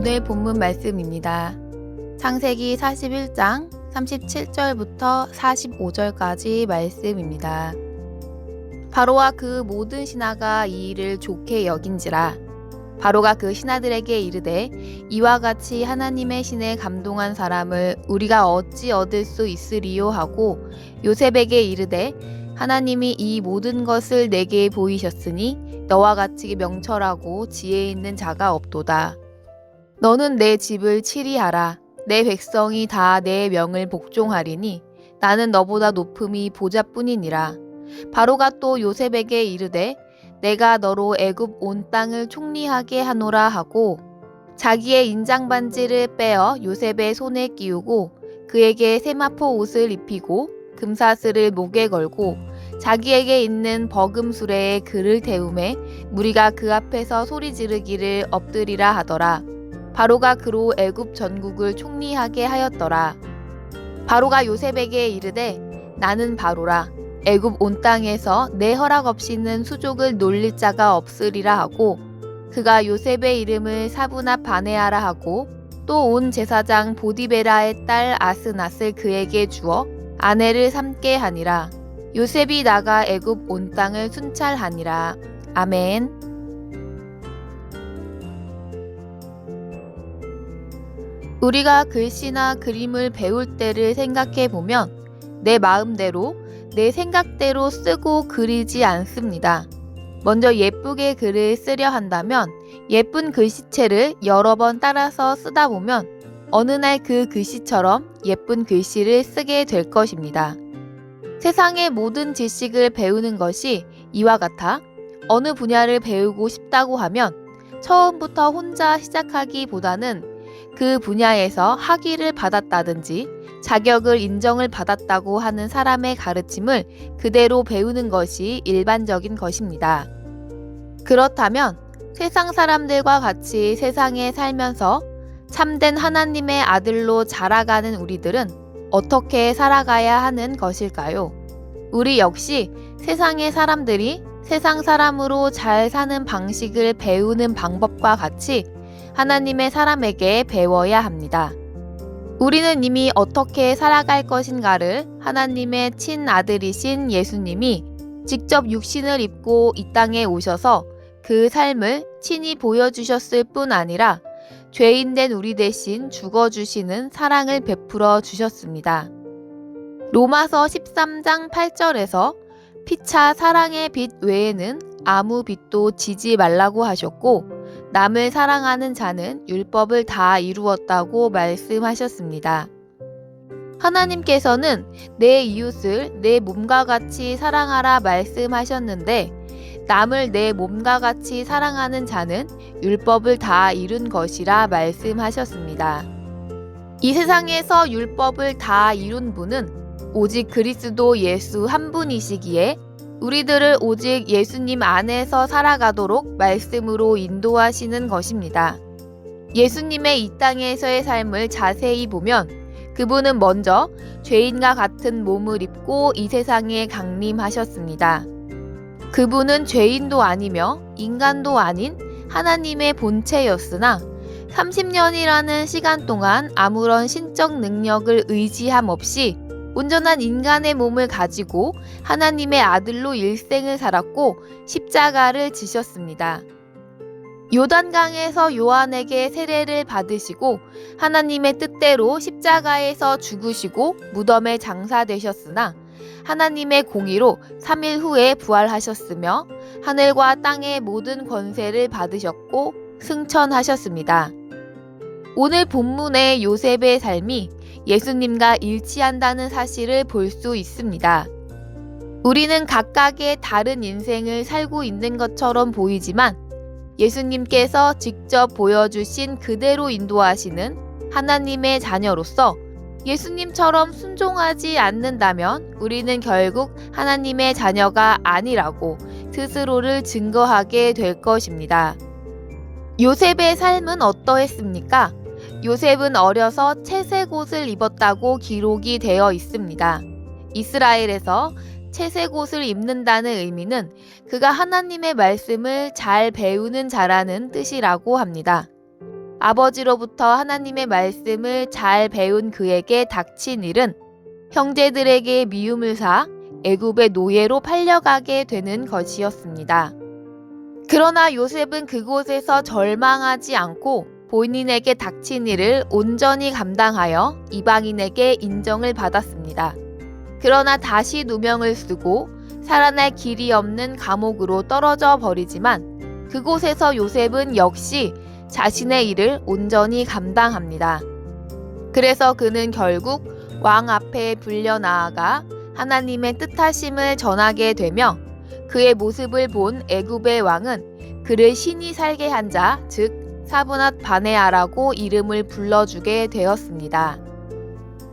오늘 본문 말씀입니다. 창세기 41장 37절부터 45절까지 말씀입니다. 바로와 그 모든 신하가 이 일을 좋게 여긴지라 바로가 그 신하들에게 이르되 이와 같이 하나님의 신에 감동한 사람을 우리가 어찌 얻을 수 있으리요 하고 요셉에게 이르되 하나님이 이 모든 것을 내게 보이셨으니 너와 같이 명철하고 지혜 있는 자가 없도다. 너는 내 집을 치리하라. 내 백성이 다 내 명을 복종하리니 나는 너보다 높음이 보자뿐이니라. 바로가 또 요셉에게 이르되 내가 너로 애굽 온 땅을 총리하게 하노라 하고 자기의 인장 반지를 빼어 요셉의 손에 끼우고 그에게 세마포 옷을 입히고 금사슬을 목에 걸고 자기에게 있는 버금 수레에 그를 태우매 무리가 그 앞에서 소리 지르기를 엎드리라 하더라. 바로가 그로 애굽 전국을 총리하게 하였더라. 바로가 요셉에게 이르되 나는 바로라. 애굽 온 땅에서 내 허락 없이는 수족을 놀릴 자가 없으리라 하고 그가 요셉의 이름을 사부나 바네아라 하고 또 온 제사장 보디베라의 딸 아스낫을 그에게 주어 아내를 삼게 하니라. 요셉이 나가 애굽 온 땅을 순찰하니라. 아멘. 우리가 글씨나 그림을 배울 때를 생각해 보면 내 마음대로 내 생각대로 쓰고 그리지 않습니다. 먼저 예쁘게 글을 쓰려 한다면 예쁜 글씨체를 여러 번 따라서 쓰다 보면 어느 날 그 글씨처럼 예쁜 글씨를 쓰게 될 것입니다. 세상의 모든 지식을 배우는 것이 이와 같아 어느 분야를 배우고 싶다고 하면 처음부터 혼자 시작하기보다는 그 분야에서 학위를 받았다든지 자격을 인정을 받았다고 하는 사람의 가르침을 그대로 배우는 것이 일반적인 것입니다. 그렇다면 세상 사람들과 같이 세상에 살면서 참된 하나님의 아들로 자라가는 우리들은 어떻게 살아가야 하는 것일까요? 우리 역시 세상의 사람들이 세상 사람으로 잘 사는 방식을 배우는 방법과 같이 하나님의 사람에게 배워야 합니다. 우리는 이미 어떻게 살아갈 것인가를 하나님의 친아들이신 예수님이 직접 육신을 입고 이 땅에 오셔서 그 삶을 친히 보여주셨을 뿐 아니라 죄인된 우리 대신 죽어주시는 사랑을 베풀어 주셨습니다. 로마서 13장 8절에서 피차 사랑의 빛 외에는 아무 빛도 지지 말라고 하셨고 남을 사랑하는 자는 율법을 다 이루었다고 말씀하셨습니다. 하나님께서는 내 이웃을 내 몸과 같이 사랑하라 말씀하셨는데 남을 내 몸과 같이 사랑하는 자는 율법을 다 이룬 것이라 말씀하셨습니다. 이 세상에서 율법을 다 이룬 분은 오직 그리스도 예수 한 분이시기에 우리들을 오직 예수님 안에서 살아가도록 말씀으로 인도하시는 것입니다. 예수님의 이 땅에서의 삶을 자세히 보면 그분은 먼저 죄인과 같은 몸을 입고 이 세상에 강림하셨습니다. 그분은 죄인도 아니며 인간도 아닌 하나님의 본체였으나 30년이라는 시간 동안 아무런 신적 능력을 의지함 없이 온전한 인간의 몸을 가지고 하나님의 아들로 일생을 살았고 십자가를 지셨습니다. 요단강에서 요한에게 세례를 받으시고 하나님의 뜻대로 십자가에서 죽으시고 무덤에 장사되셨으나 하나님의 공의로 3일 후에 부활하셨으며 하늘과 땅의 모든 권세를 받으셨고 승천하셨습니다. 오늘 본문의 요셉의 삶이 예수님과 일치한다는 사실을 볼 수 있습니다. 우리는 각각의 다른 인생을 살고 있는 것처럼 보이지만 예수님께서 직접 보여주신 그대로 인도하시는 하나님의 자녀로서 예수님처럼 순종하지 않는다면 우리는 결국 하나님의 자녀가 아니라고 스스로를 증거하게 될 것입니다. 요셉의 삶은 어떠했습니까? 요셉은 어려서 채색 옷을 입었다고 기록이 되어 있습니다. 이스라엘에서 채색 옷을 입는다는 의미는 그가 하나님의 말씀을 잘 배우는 자라는 뜻이라고 합니다. 아버지로부터 하나님의 말씀을 잘 배운 그에게 닥친 일은 형제들에게 미움을 사 애굽의 노예로 팔려가게 되는 것이었습니다. 그러나 요셉은 그곳에서 절망하지 않고 본인에게 닥친 일을 온전히 감당하여 이방인에게 인정을 받았습니다. 그러나 다시 누명을 쓰고 살아날 길이 없는 감옥으로 떨어져 버리지만 그곳에서 요셉은 역시 자신의 일을 온전히 감당합니다. 그래서 그는 결국 왕 앞에 불려 나아가 하나님의 뜻하심을 전하게 되며 그의 모습을 본 애굽의 왕은 그를 신이 살게 한 자, 즉 사브낫 바네아라고 이름을 불러주게 되었습니다.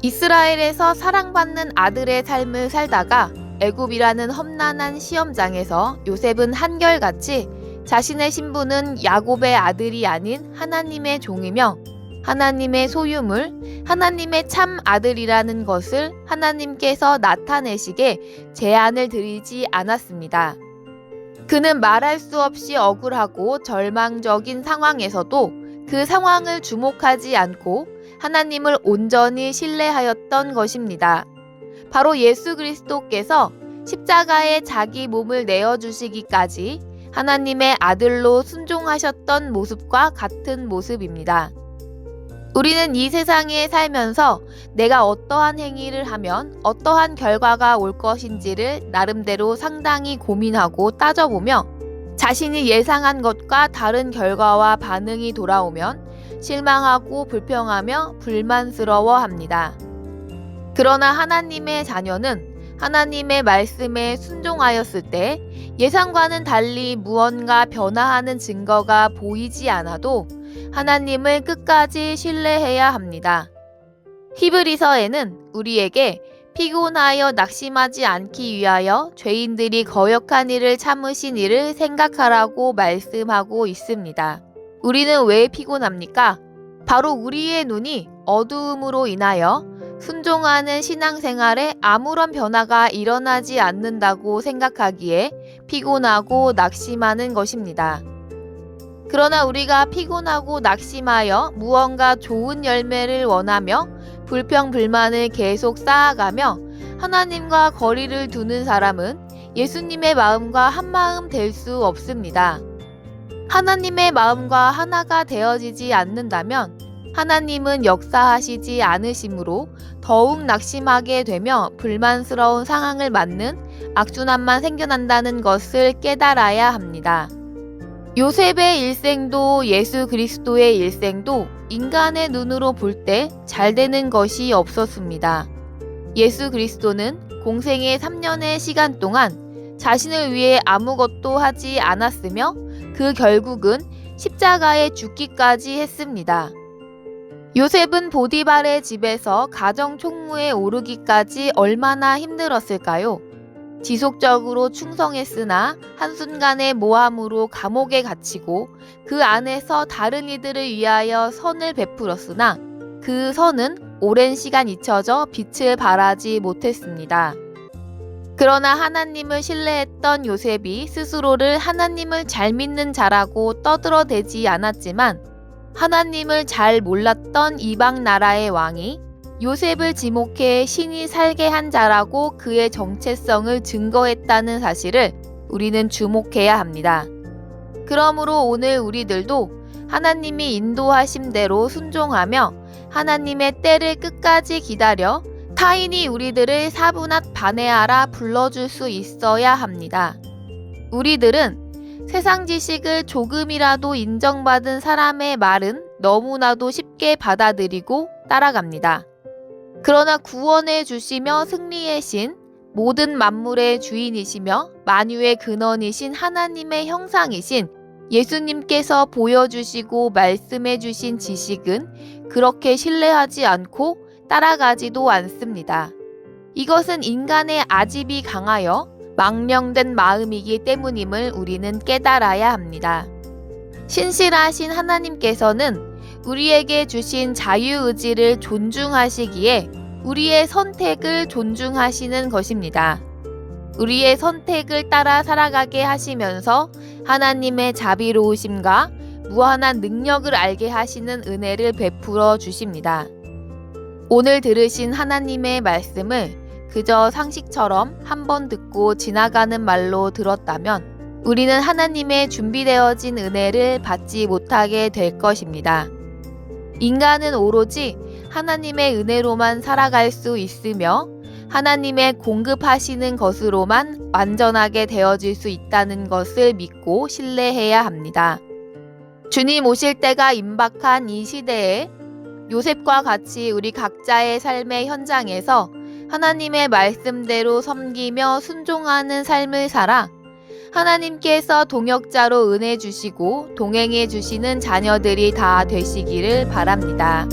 이스라엘에서 사랑받는 아들의 삶을 살다가 애굽이라는 험난한 시험장에서 요셉은 한결같이 자신의 신분은 야곱의 아들이 아닌 하나님의 종이며 하나님의 소유물, 하나님의 참 아들이라는 것을 하나님께서 나타내시게 제안을 드리지 않았습니다. 그는 말할 수 없이 억울하고 절망적인 상황에서도 그 상황을 주목하지 않고 하나님을 온전히 신뢰하였던 것입니다. 바로 예수 그리스도께서 십자가에 자기 몸을 내어주시기까지 하나님의 아들로 순종하셨던 모습과 같은 모습입니다. 우리는 이 세상에 살면서 내가 어떠한 행위를 하면 어떠한 결과가 올 것인지를 나름대로 상당히 고민하고 따져보며 자신이 예상한 것과 다른 결과와 반응이 돌아오면 실망하고 불평하며 불만스러워 합니다. 그러나 하나님의 자녀는 하나님의 말씀에 순종하였을 때 예상과는 달리 무언가 변화하는 증거가 보이지 않아도 하나님을 끝까지 신뢰해야 합니다. 히브리서에는 우리에게 피곤하여 낙심하지 않기 위하여 죄인들이 거역한 일을 참으신 일을 생각하라고 말씀하고 있습니다. 우리는 왜 피곤합니까? 바로 우리의 눈이 어두움으로 인하여 순종하는 신앙생활에 아무런 변화가 일어나지 않는다고 생각하기에 피곤하고 낙심하는 것입니다. 그러나 우리가 피곤하고 낙심하여 무언가 좋은 열매를 원하며 불평 불만을 계속 쌓아가며 하나님과 거리를 두는 사람은 예수님의 마음과 한마음 될 수 없습니다. 하나님의 마음과 하나가 되어지지 않는다면 하나님은 역사하시지 않으시므로 더욱 낙심하게 되며 불만스러운 상황을 맞는 악순환만 생겨난다는 것을 깨달아야 합니다. 요셉의 일생도 예수 그리스도의 일생도 인간의 눈으로 볼 때 잘 되는 것이 없었습니다. 예수 그리스도는 공생의 3년의 시간 동안 자신을 위해 아무것도 하지 않았으며 그 결국은 십자가에 죽기까지 했습니다. 요셉은 보디발의 집에서 가정 총무에 오르기까지 얼마나 힘들었을까요? 지속적으로 충성했으나 한순간의 모함으로 감옥에 갇히고 그 안에서 다른 이들을 위하여 선을 베풀었으나 그 선은 오랜 시간 잊혀져 빛을 발하지 못했습니다. 그러나 하나님을 신뢰했던 요셉이 스스로를 하나님을 잘 믿는 자라고 떠들어대지 않았지만 하나님을 잘 몰랐던 이방 나라의 왕이 요셉을 지목해 신이 살게 한 자라고 그의 정체성을 증거했다는 사실을 우리는 주목해야 합니다. 그러므로 오늘 우리들도 하나님이 인도하신 대로 순종하며 하나님의 때를 끝까지 기다려 타인이 우리들을 사분한 반해하라 불러줄 수 있어야 합니다. 우리들은 세상 지식을 조금이라도 인정받은 사람의 말은 너무나도 쉽게 받아들이고 따라갑니다. 그러나 구원해 주시며 승리의 신, 모든 만물의 주인이시며 만유의 근원이신 하나님의 형상이신 예수님께서 보여주시고 말씀해 주신 지식은 그렇게 신뢰하지 않고 따라가지도 않습니다. 이것은 인간의 아집이 강하여 망령된 마음이기 때문임을 우리는 깨달아야 합니다. 신실하신 하나님께서는 우리에게 주신 자유의지를 존중하시기에 우리의 선택을 존중하시는 것입니다. 우리의 선택을 따라 살아가게 하시면서 하나님의 자비로우심과 무한한 능력을 알게 하시는 은혜를 베풀어 주십니다. 오늘 들으신 하나님의 말씀을 그저 상식처럼 한 번 듣고 지나가는 말로 들었다면 우리는 하나님의 준비되어진 은혜를 받지 못하게 될 것입니다. 인간은 오로지 하나님의 은혜로만 살아갈 수 있으며 하나님의 공급하시는 것으로만 완전하게 되어질 수 있다는 것을 믿고 신뢰해야 합니다. 주님 오실 때가 임박한 이 시대에 요셉과 같이 우리 각자의 삶의 현장에서 하나님의 말씀대로 섬기며 순종하는 삶을 살아 하나님께서 동역자로 은혜 주시고 동행해 주시는 자녀들이 다 되시기를 바랍니다.